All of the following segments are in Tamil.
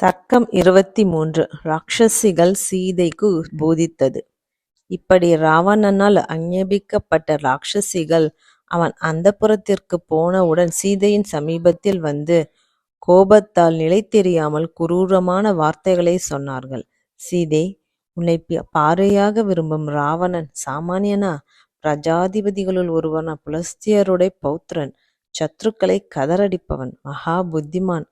சர்க்கம் இருபத்தி மூன்று ராட்சசிகள் சீதைக்கு போதித்தது இப்படி ராவணனால் அஞ்ஞபிக்கப்பட்ட ராட்சசிகள் அவன் அந்தப்புரத்திற்குப் போனவுடன் சீதையின் சமீபத்தில் வந்து கோபத்தால் நிலை தெரியாமல் குரூரமான வார்த்தைகளை சொன்னார்கள். சீதை உன்னை பாறையாக விரும்பும் ராவணன் சாமானியனா பிரஜாதிபதிகளுள் ஒருவன புலஸ்தியருடைய பௌத்திரன். சத்துருக்களை கதறடிப்பவன். மகா புத்திமான்.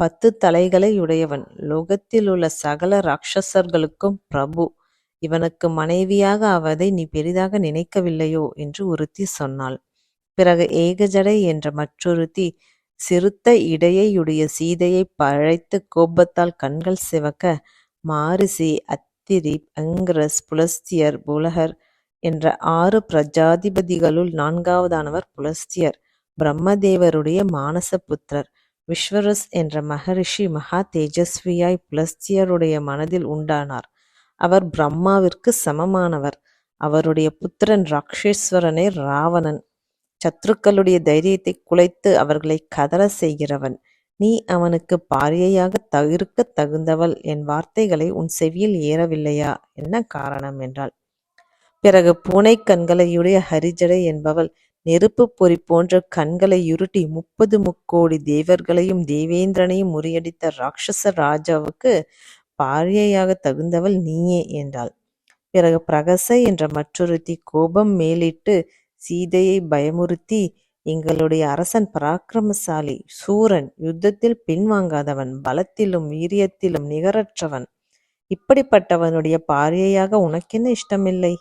பத்து தலைகளை தலைகளையுடையவன். லோகத்திலுள்ள சகல ராட்சசர்களுக்கும் பிரபு. இவனுக்கு மனைவியாக ஆவதை நீ பெரிதாக நினைக்கவில்லையோ? என்று ஒருத்தி சொன்னாள். பிறகு ஏகஜடை என்ற மற்றொருத்தி சிறுத்த இடையையுடைய சீதையை பழைத்து கோபத்தால் கண்கள் சிவக்க, மாரிசி, அத்திரி, அங்கிரஸ், புலஸ்தியர், புலகர் என்ற ஆறு பிரஜாதிபதிகளுள் நான்காவதானவர் புலஸ்தியர். பிரம்மதேவருடைய மானச புத்திரர். விஸ்வரஸ் என்ற மகரிஷி மகா தேஜஸ்வியாய் புலஸ்தியருடைய மனதில் உண்டானார். அவர் பிரம்மாவிற்கு சமமானவர். அவருடைய புத்திரன் ராக்ஷேஸ்வரனே ராவணன். சத்துருக்களுடைய தைரியத்தை குலைத்து அவர்களை கதற செய்கிறவன். நீ அவனுக்கு பாரியையாக தவிர்க்க தகுந்தவள் என் வார்த்தைகளை உன் செவியில் ஏறவில்லையா? என்ன காரணம்? என்றாள். பிறகு பூனை கண்களையுடைய ஹரிஜடை என்பவள் நெருப்புப் பொறி போன்ற கண்களையுருட்டி முப்பது முக்கோடி தேவர்களையும் தேவேந்திரனையும் முறியடித்த ராட்சச ராஜாவுக்குப் பாரியையாகத் தகுந்தவள் நீயே என்றாள். பிறகு பிரகசை என்ற மற்றொருத்தி கோபம் மேலிட்டு சீதையைப் பயமுறுத்தி எங்களுடைய அரசன் பராக்கிரமசாலி, சூரன், யுத்தத்தில் பின்வாங்காதவன், பலத்திலும் வீரியத்திலும் நிகரற்றவன். இப்படிப்பட்டவனுடைய பாரியையாக உனக்கென்ன இஷ்டமில்லை?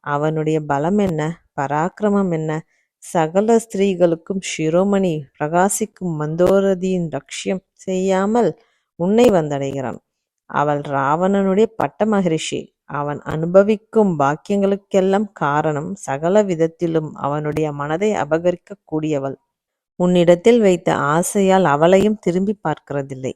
அவனுடைய பலம் என்ன? பராக்கிரமம் என்ன? சகல ஸ்திரீகளுக்கும் சிரோமணி, பிரகாசிக்கும் மந்தோதரியின் லக்ஷ்யம் செய்யாமல் உன்னை வந்தடைகிறான். அவள் ராவணனுடைய பட்ட மகரிஷி. அவன் அனுபவிக்கும் பாக்கியங்களுக்கெல்லாம் காரணம். சகல விதத்திலும் அவனுடைய மனதை அபகரிக்கக் கூடியவள். உன்னிடத்தில் வைத்த ஆசையால் அவளையும் திரும்பிப் பார்க்கிறதில்லை.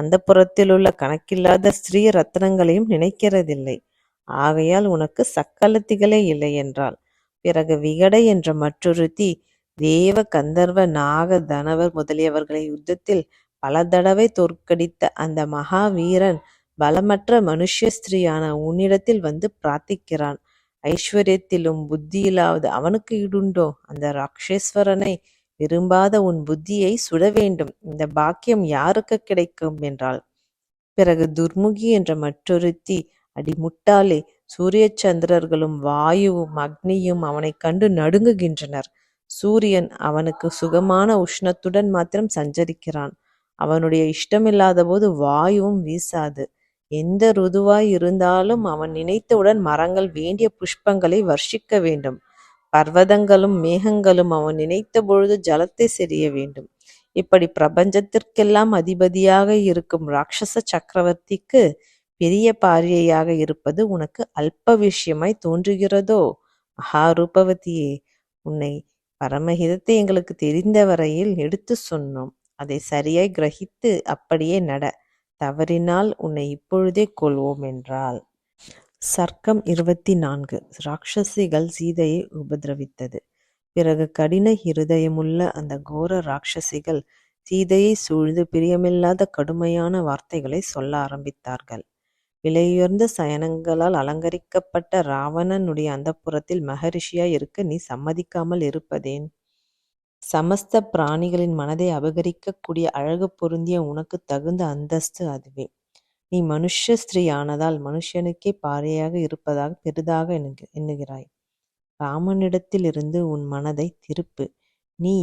அந்தப்புரத்திலுள்ள கணக்கில்லாத ஸ்திரீ ரத்னங்களையும் நினைக்கிறதில்லை. ஆகையால் உனக்குச் சக்களத்திகளே இல்லை என்றாள். பிறகு விகடை என்ற மற்றொருத்தி தேவ, கந்தர்வ, நாக, தனவர் முதலியவர்களை யுத்தத்தில் பல தடவை தோற்கடித்த அந்த மகா வீரன் பலமற்ற மனுஷ்ய ஸ்திரீயான உன்னிடத்தில் வந்து பிரார்த்திக்கிறான். ஐஸ்வர்யத்திலும் புத்தியிலாவது அவனுக்கு ஈடுண்டோ? அந்த ராக்ஷேஸ்வரனை விரும்பாத உன் புத்தியை சுட வேண்டும் இந்த பாக்கியம் யாருக்கு கிடைக்கும்? என்றாள். பிறகு துர்முகி என்ற மற்றொருத்தி அடி முட்டாளே, சூரிய சந்திரர்களும் வாயுவும் அக்னியும் அவனை கண்டு நடுங்குகின்றனர். சூரியன் அவனுக்கு சுகமான உஷ்ணத்துடன் மாத்திரம் சஞ்சரிக்கிறான். அவனுடைய இஷ்டமில்லாத போது வாயுவும் வீசாது. எந்த ருதுவாய் இருந்தாலும் அவன் நினைத்தவுடன் மரங்கள் வேண்டிய புஷ்பங்களை வர்ஷிக்க வேண்டும். பர்வதங்களும் மேகங்களும் அவன் நினைத்த பொழுது ஜலத்தை செறிய வேண்டும். இப்படி பிரபஞ்சத்திற்கெல்லாம் அதிபதியாக இருக்கும் ராட்சச சக்கரவர்த்திக்கு பெரிய பாரியையாக இருப்பது உனக்கு அல்ப விஷயமாய் தோன்றுகிறதோ? மகா ரூபவதியே, உன்னை பரமஹிதத்தை எங்களுக்குத் தெரிந்த வரையில் எடுத்துச் சொன்னோம். அதை சரியாய் கிரகித்து அப்படியே நட. தவறினால் உன்னை இப்பொழுதே கொல்வோம் என்றாள். சர்க்கம் இருபத்தி நான்கு ராட்சசிகள் சீதையை உபதிரவித்தது பிறகு கடின இருதயமுள்ள அந்த கோர ராட்சசிகள் சீதையை சூழ்ந்து பிரியமில்லாத கடுமையான வார்த்தைகளை சொல்ல ஆரம்பித்தார்கள். விலையுயர்ந்த சயனங்களால் அலங்கரிக்கப்பட்ட ராவணனுடைய அந்தப்புரத்தில் மகரிஷியாய் இருக்க நீ சம்மதிக்காமல் இருப்பதேன்? சமஸ்த பிராணிகளின் மனதை அபகரிக்கக்கூடிய அழகு பொருந்திய உனக்குத் தகுந்த அந்தஸ்து அதுவே. நீ மனுஷ ஸ்திரீ ஆனதால் மனுஷனுக்கே பாரையாக இருப்பதாக பெரிதாக எண்ணுகிறாய். ராமனிடத்திலிருந்து உன் மனதை திருப்பு. நீ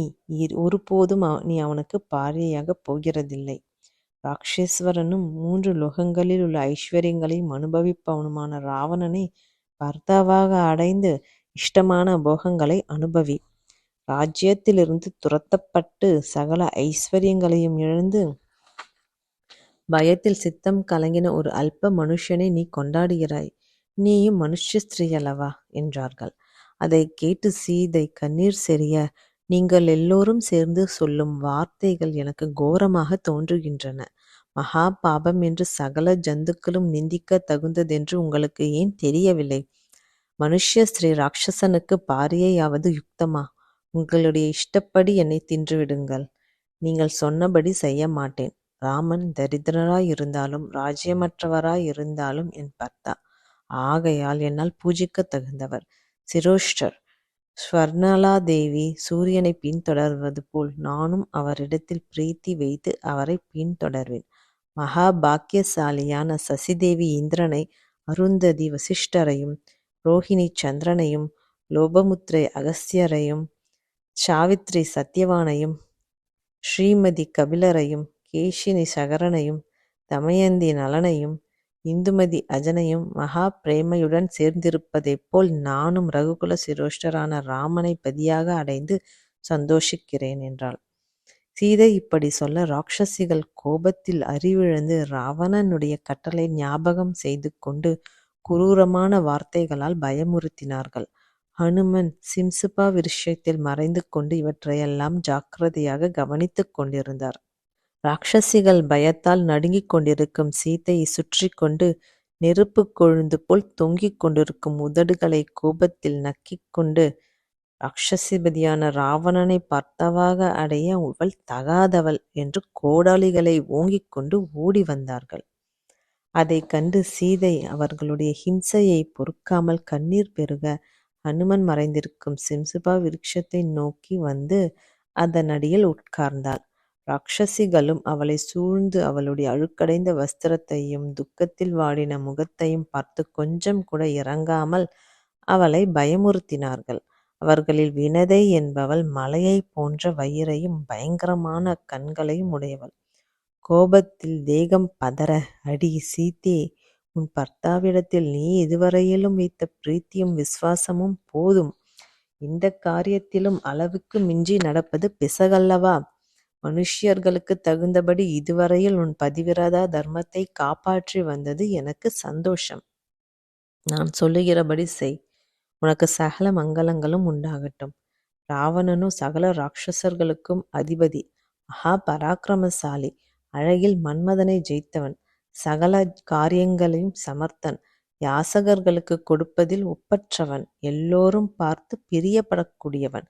ஒருபோதும் நீ அவனுக்குப் பாரியையாகப் போகிறதில்லை. ராக்ஷேஸ்வரனும் மூன்று லோகங்களில் உள்ள ஐஸ்வர்யங்களையும் அனுபவிப்பவனுமான ராவணனை பர்தாவாக அடைந்து இஷ்டமான போகங்களை அனுபவி. ராஜ்யத்திலிருந்து துரத்தப்பட்டு சகல ஐஸ்வர்யங்களையும் இழந்து பயத்தில் சித்தம் கலங்கின ஒரு அல்ப மனுஷனை நீ கொண்டாடுகிறாய். நீயும் மனுஷ்ய ஸ்திரீயல்லவா? என்றார்கள். அதை கேட்டு சீதை கண்ணீர் செறிய நீங்கள் எல்லோரும் சேர்ந்து சொல்லும் வார்த்தைகள் எனக்கு கோரமாக தோன்றுகின்றன. மகா பாபம் என்று சகல ஜந்துக்களும் நிந்திக்கத் தகுந்ததென்று உங்களுக்கு ஏன் தெரியவில்லை? மனுஷ்ய ஸ்ரீ ராட்சசனுக்கு பாரியையாவது யுக்தமா? உங்களுடைய இஷ்டப்படி என்னை தின்றுவிடுங்கள். நீங்கள் சொன்னபடி செய்ய மாட்டேன். ராமன் தரித்திரராயிருந்தாலும் ராஜ்யமற்றவராயிருந்தாலும் என் பர்த்தா. ஆகையால் என்னால் பூஜிக்க தகுந்தவர். சிரோஷ்டர் ஸ்வர்ணலாதேவி சூரியனைப் பின்தொடர்வது போல் நானும் அவரிடத்தில் பிரீத்தி வைத்து அவரைப் பின்தொடர்வேன். மகா பாக்கியசாலியான சசிதேவி இந்திரனை, அருந்ததி வசிஷ்டரையும், ரோகிணி சந்திரனையும், லோபமுத்ரை அகஸ்தியரையும், சாவித்ரி சத்யவானையும், ஸ்ரீமதி கபிலரையும், கேஷினி சகரனையும், தமயந்தி நளனையும், இந்துமதி அஜனையும் மகா பிரேமையுடன் சேர்ந்திருப்பதைப் போல் நானும் ரகுகுல சிரோஷ்டரான ராமனை பதியாக அடைந்து சந்தோஷிக்கிறேன் என்றாள். சீதை இப்படி சொல்ல ராக்ஷசிகள் கோபத்தில் அறிவிழந்து ராவணனுடைய கட்டளை ஞாபகம் செய்து கொண்டு குரூரமான வார்த்தைகளால் பயமுறுத்தினார்கள். ஹனுமன் சிம்சுபா விருட்சத்தில் மறைந்து கொண்டு இவற்றையெல்லாம் ஜாக்கிரதையாக கவனித்துக் கொண்டிருந்தார். ராக்ஷசிகள் பயத்தால் நடுங்கிக் கொண்டிருக்கும் சீதையைச் சுற்றிக் கொண்டு நெருப்புக் கொழுந்து போல் தொங்கிக் கொண்டிருக்கும் உதடுகளைக் கோபத்தில் நக்கிக் கொண்டு ராக்ஷசிபதியான ராவணனைப் பார்த்தவாக அடைய இவள் தகாதவள் என்று கோடாளிகளை ஓங்கிக் கொண்டு ஓடி வந்தார்கள். அதைக் கண்டு சீதை அவர்களுடைய ஹிம்சையை பொறுக்காமல் கண்ணீர் பெருக ஹனுமன் மறைந்திருக்கும் சிம்சுபா விருட்சத்தை நோக்கி வந்து அதன் அடியில் உட்கார்ந்தாள். ராக்ஷசிகளும் அவளைச் சூழ்ந்து அவளுடைய அழுக்கடைந்த வஸ்திரத்தையும் துக்கத்தில் வாடின முகத்தையும் பார்த்து கொஞ்சம் கூட இறங்காமல் அவளை பயமுறுத்தினார்கள். அவர்களில் வினதை என்பவள் மலையைப் போன்ற வயிறையும் பயங்கரமான கண்களையும் உடையவள். கோபத்தில் தேகம் பதற அடி சீத்தே உன் பர்த்தாவிடத்தில் நீ இதுவரையிலும் வைத்த பிரீத்தியும் விசுவாசமும் போதும். இந்த காரியத்திலும் அளவுக்கு மிஞ்சி நடப்பது பிசகல்லவா? மனுஷ்யர்களுக்குத் தகுந்தபடி இதுவரையில் உன் பதிவிரதா தர்மத்தைக் காப்பாற்றி வந்தது எனக்குச் சந்தோஷம். நான் சொல்லுகிறபடி செய். உனக்குச் சகல மங்களங்களும் உண்டாகட்டும். ராவணனோ சகல ராக்ஷசர்களுக்கும் அதிபதி. மகா பராக்கிரமசாலி. அழகில் மன்மதனை ஜெயித்தவன். சகல காரியங்களையும் சமர்த்தன். யாசகர்களுக்குக் கொடுப்பதில் ஒப்பற்றவன். எல்லோரும் பார்த்துப் பிரியப்படக்கூடியவன்.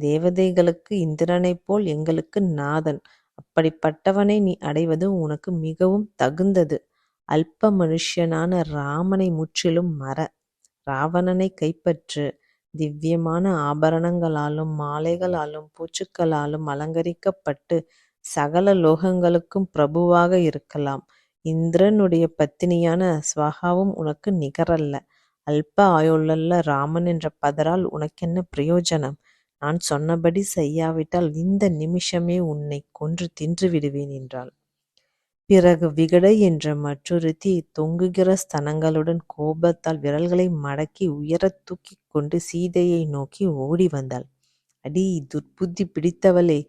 தேவதைகளுக்கு இந்திரனைப் போல் எங்களுக்கு நாதன். அப்படிப்பட்டவனை நீ அடைவது உனக்கு மிகவும் தகுந்தது. அல்ப மனுஷ்யனான ராமனை முற்றிலும் மற. ராவணனை கைப்பற்று. திவ்யமான ஆபரணங்களாலும் மாலைகளாலும் பூச்சுக்களாலும் அலங்கரிக்கப்பட்டு சகல லோகங்களுக்கும் பிரபுவாக இருக்கலாம். இந்திரனுடைய பத்தினியான ஸ்வகாவும் உனக்கு நிகரல்ல. அல்ப ஆயுளுள்ள ராமன் என்ற பதரால் உனக்கென்ன பிரயோஜனம்? நான் சொன்னபடி செய்யாவிட்டால் இந்த நிமிஷமே உன்னைக் கொன்று தின்று விடுவேன் என்றாள். பிறகு விகடை என்ற மற்றொருத்தி தொங்குகிற ஸ்தனங்களுடன் கோபத்தால் விரல்களை மடக்கி உயரத் தூக்கிக் கொண்டு சீதையை நோக்கி ஓடி வந்தாள். அடி துர்புத்தி பிடித்தவளே!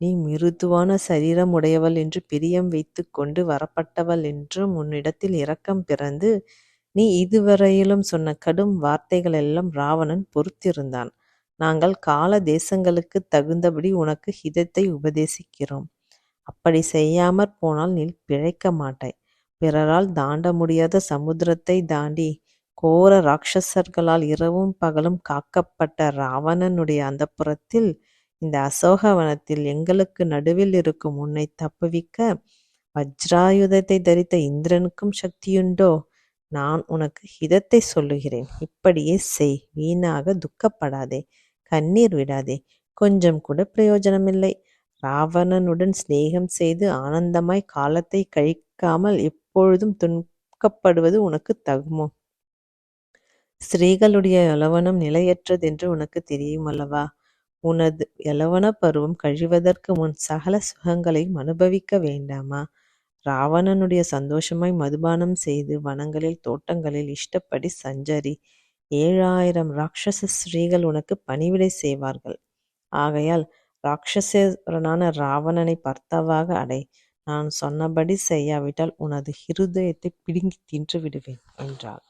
நீ மிருதுவான சரீரம் உடையவள் என்று பிரியம் வைத்து கொண்டு வரப்பட்டவள் என்றும் உன்னிடத்தில் இரக்கம் பிறந்து நீ இதுவரையிலும் சொன்ன கடும் வார்த்தைகளெல்லாம் ராவணன் பொறுத்திருந்தான். நாங்கள் கால தேசங்களுக்குத் தகுந்தபடி உனக்கு ஹிதத்தை உபதேசிக்கிறோம். அப்படி செய்யாமற் போனால் நீ பிழைக்க மாட்டாய். பிறரால் தாண்ட முடியாத சமுத்திரத்தை தாண்டி கோர ராக்ஷசர்களால் இரவும் பகலும் காக்கப்பட்ட ராவணனுடைய அந்தப்புறத்தில் இந்த அசோகவனத்தில் எங்களுக்கு நடுவில் இருக்கும் உன்னை தப்புவிக்க வஜ்ராயுதத்தை தரித்த இந்திரனுக்கும் சக்தியுண்டோ? நான் உனக்கு ஹிதத்தை சொல்லுகிறேன். இப்படியே செய். வீணாக துக்கப்படாதே. கண்ணீர் விடாதே. கொஞ்சம் கூட பிரயோஜனமில்லை. ராவணனுடன் சிநேகம் செய்து ஆனந்தமாய் காலத்தை கழிக்காமல் எப்பொழுதும் துக்கப்படுவது உனக்கு தகுமோ? ஸ்திரீகளுடைய யௌவனம் நிலையற்றதென்று தெரியும் தெரியுமல்லவா? உனது எலவன பருவம் கழிவதற்கு முன் சகல சுகங்களையும் அனுபவிக்க வேண்டாமா? ராவணனுடைய சந்தோஷமாய் மதுபானம் செய்து வனங்களில் தோட்டங்களில் இஷ்டப்படி சஞ்சரி. ஏழாயிரம் ராட்சச ஸ்திரீகள் உனக்கு பணிவிடை செய்வார்கள். ஆகையால் ராட்சசரனான ராவணனை பர்த்தாவாக அடை. நான் சொன்னபடி செய்யாவிட்டால் உனது ஹிருதயத்தை பிடுங்கி தின்று விடுவேன் என்றாள்.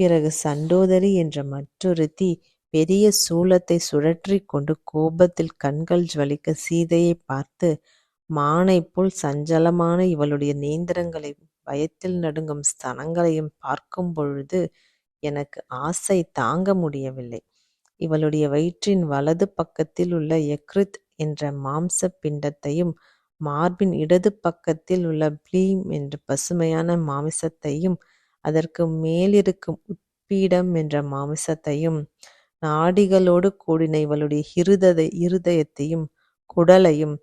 பிறகு சண்டோதரி என்ற மற்றொருத்தி பெரிய சூலத்தை சுழற்றிக் கொண்டு கோபத்தில் கண்கள் ஜுவலிக்க சீதையைப் பார்த்து மானைப்போல் சஞ்சலமான இவளுடைய நேந்திரங்களை பயத்தில் நடுங்கும் ஸ்தனங்களையும் பார்க்கும் பொழுது எனக்கு ஆசை தாங்க முடியவில்லை. இவளுடைய வயிற்றின் வலது பக்கத்தில் உள்ள யக்ருத் என்ற மாம்ச பிண்டத்தையும் மார்பின் இடது பக்கத்தில் உள்ள ப்ளீம் என்ற பசுமையான மாமிசத்தையும் அதற்கு மேலிருக்கும் உட்பீடம் என்ற மாமிசத்தையும் நாடிகளோடு கூடின இவளுடைய ஹிருததை இருதயத்தையும் குடலையும்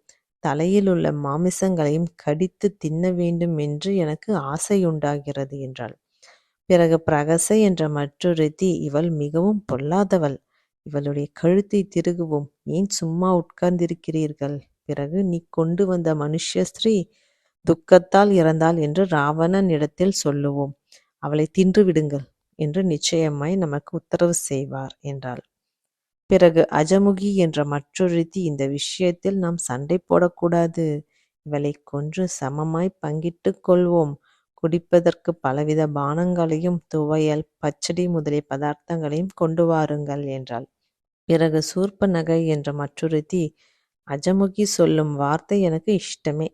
தலையில் உள்ள மாமிசங்களையும் கடித்து தின்ன வேண்டும் என்று எனக்கு ஆசையுண்டாகிறது என்றாள் பிறகு பிரகசை என்ற மற்றொருத்தி இவள் மிகவும் பொல்லாதவள். இவளுடைய கழுத்தை திருகுவோம். ஏன் சும்மா உட்கார்ந்திருக்கிறீர்கள்? பிறகு நீ கொண்டு வந்த மனுஷ்ய ஸ்ரீ துக்கத்தால் இறந்தாள் என்று ராவணன் இடத்தில் சொல்லுவோம். அவளை தின்று விடுங்கள் என்று நிச்சயமாய் நமக்கு உத்தரவு செய்வார் என்றாள். பிறகு அஜமுகி என்ற மற்றொருத்தி இந்த விஷயத்தில் நாம் சண்டை போடக்கூடாது. இவளை கொன்று சமமாய் பங்கிட்டு கொள்வோம். குடிப்பதற்கு பலவித பானங்களையும் துவையல் பச்சடி முதலிய பதார்த்தங்களையும் கொண்டு வாருங்கள் என்றாள். பிறகு சூர்ப்பநகை என்ற மற்றொருத்தி அஜமுகி சொல்லும் வார்த்தை எனக்கு இஷ்டமே.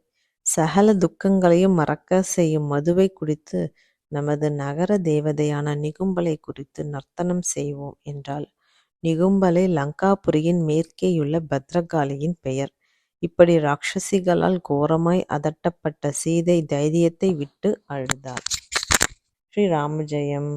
சகல துக்கங்களையும் மறக்க செய்யும் மதுவை குடித்து நமது நகர தேவதையான நிகும்பலை குறித்து நர்த்தனம் செய்வோம் என்றாள். நிகும்பலை லங்காபுரியின் மேற்கேயுள்ள பத்ரகாளியின் பெயர். இப்படி ராட்சசிகளால் கோரமாய் அதட்டப்பட்ட சீதை தைரியத்தை விட்டு அழுதாள். ஸ்ரீ ராமஜெயம்